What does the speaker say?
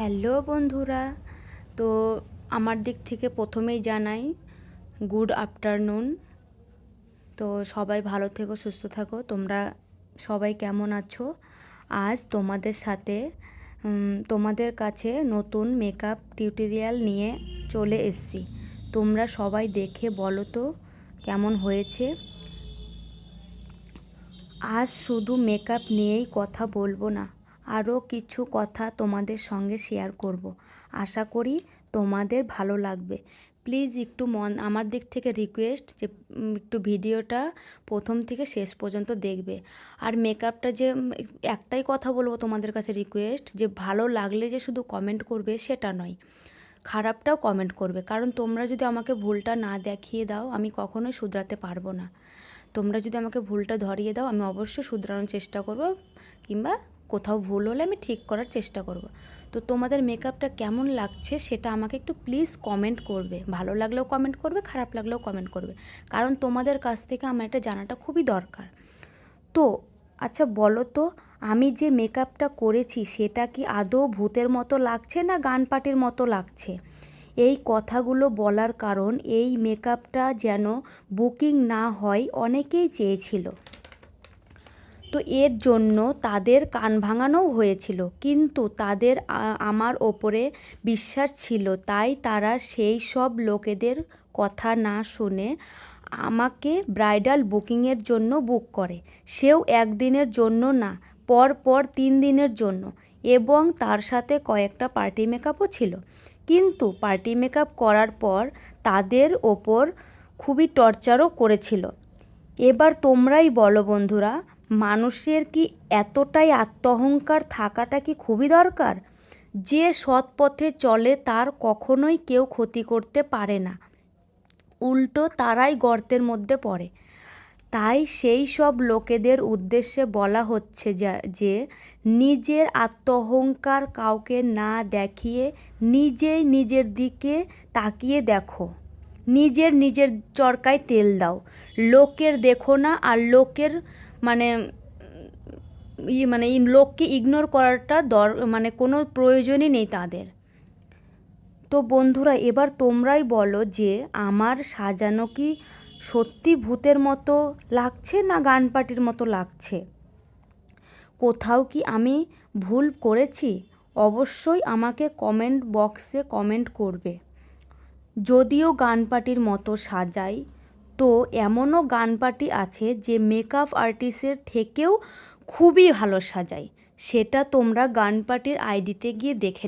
Hello বন্ধুরা, তো আমার দিক থেকে প্রথমেই জানাই, গুড আফটারনুন। তো সবাই ভালো থেকো, সুস্থ থাকো, তোমরা সবাই কেমন আছো? আজ তোমাদের সাথে তোমাদের কাছে নতুন মেকআপ টিউটোরিয়াল নিয়ে চলে এসেছি। তোমরা সবাই দেখে বলো তো কেমন হয়েছে? আজ শুধু মেকআপ নিয়েই কথা বলব না আরও কিছু কথা তোমাদের সঙ্গে শেয়ার করব। আশা করি তোমাদের ভালো লাগবে। প্লিজ একটু মন, আমার দিক থেকে রিকোয়েস্ট যে একটু ভিডিওটা প্রথম থেকে শেষ পর্যন্ত দেখবে। আর মেকআপটা যে একটাই কথা বলব তোমাদের কাছে রিকোয়েস্ট যে ভালো লাগলে যে শুধু কমেন্ট করবে সেটা নয়। খারাপটাও কমেন্ট করবে। কারণ তোমরা যদি আমাকে ভুলটা না দেখিয়ে দাও, আমি কখনোই শুধরাতে পারব না। তোমরা যদি আমাকে ভুলটা ধরিয়ে দাও, আমি অবশ্যই শুধরানোর চেষ্টা করব, কিংবা কোথাও ভুল হলে আমি ঠিক করার চেষ্টা করব। তো তোমাদের মেকআপটা কেমন লাগছে সেটা আমাকে একটু প্লিজ কমেন্ট করবে। ভালো লাগলেও কমেন্ট করবে, খারাপ লাগলেও কমেন্ট করবে। কারণ তোমাদের কাছ থেকে আমার এটা জানাটা খুবই দরকার। তো আচ্ছা বলো তো, আমি যে মেকআপটা করেছি সেটা কি আদৌ ভূতের মতো লাগছে না গান পার্টির মতো লাগছে? এই কথাগুলো বলার কারণ এই মেকআপটা যেন বুকিং না হয় অনেকেই চেয়েছিল। তো এর জন্য তাদের কান ভাঙানোও হয়েছিল। কিন্তু তাদের আমার ওপরে বিশ্বাস ছিল। তাই তারা সেই সব লোকেদের কথা না শুনে আমাকে ব্রাইডাল বুকিংয়ের জন্য বুক করে। সেও একদিনের জন্য না পর পর তিন দিনের জন্য। এবং তার সাথে কয়েকটা পার্টি মেকআপও ছিল। কিন্তু পার্টি মেকআপ করার পর তাদের ওপর খুবই টর্চারও করেছিল। এবার তোমরাই বলো বন্ধুরা মানুষের কি এতটাই আত্মহংকার থাকাটা কি খুবই দরকার? যে সৎ পথে চলে তার কখনোই কেউ ক্ষতি করতে পারে না। উল্টো তারাই গর্তের মধ্যে পড়ে। তাই সেই সব লোকেদের উদ্দেশ্যে বলা হচ্ছে যা- নিজের আত্মঅহংকার কাউকে না দেখিয়ে নিজেই নিজের দিকে তাকিয়ে দেখো। নিজের নিজের চরকায় তেল দাও। লোকের দেখো না আর লোকের মানে ই মানে লোককে ইগনোর করাটা দর মানে কোনো প্রয়োজনই নেই তাদের। তো বন্ধুরা, এবার তোমরাই বলো যে আমার সাজানো কি সত্যি ভূতের মতো লাগছে না গান পার্টির মতো লাগছে? কোথাও কি আমি ভুল করেছি? অবশ্যই আমাকে কমেন্ট বক্সে কমেন্ট করবে। যদিও গান পার্টির মতো সাজাই তো এমনও গান পার্টি আছে যে মেকআপ আর্টিস্টের থেকেও খুবই ভালো সাজায়। সেটা তোমরা গান পার্টির আইডিতে গিয়ে দেখে